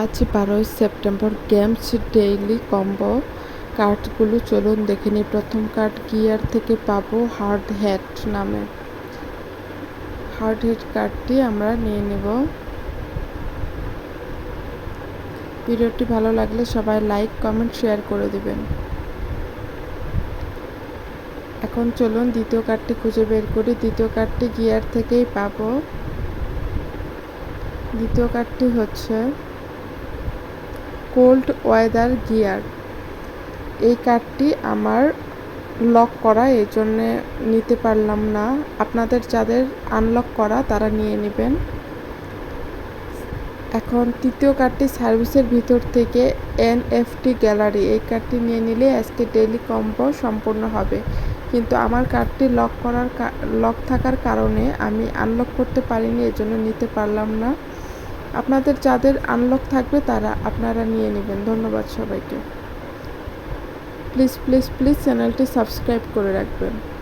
আজ বারোই September games daily combo. কার্ডগুলো চলুন দেখে নিই। প্রথম কার্ড গিয়ার থেকে পাবো হার্ড হ্যাট নামে। হার্ড হেড কার্ডটি আমরা নিয়ে নেব। ভিডিওটি ভালো লাগলে সবাই লাইক, কমেন্ট, শেয়ার করে দিবেন। এখন চলুন দ্বিতীয় কার্ডটি খুঁজে বের করি। দ্বিতীয় কার্ডটি গিয়ার থেকেই পাবো। দ্বিতীয় কার্ডটি হচ্ছে কোল্ড ওয়েদার গিয়ার এই কার্ডটি আমার লক করা, এই জন্যে নিতে পারলাম না। আপনাদের যাদের আনলক করা, তারা নিয়ে নেবেন। এখন তৃতীয় কার্ডটি সার্ভিসের ভিতর থেকে এনএফটি গ্যালারি এই কার্ডটি নিয়ে নিলে আজকে ডেইলি কম্বো সম্পূর্ণ হবে। কিন্তু আমার কার্ডটি লক করার লক থাকার কারণে আমি আনলক করতে পারিনি এজন্য নিতে পারলাম না। আপনাদের যাদের আনলক থাকবে তারা আপনারা নিয়ে নেবেন। ধন্যবাদ সবাইকে। প্লিজ প্লিজ প্লিজ চ্যানেলটি সাবস্ক্রাইব করে রাখবেন।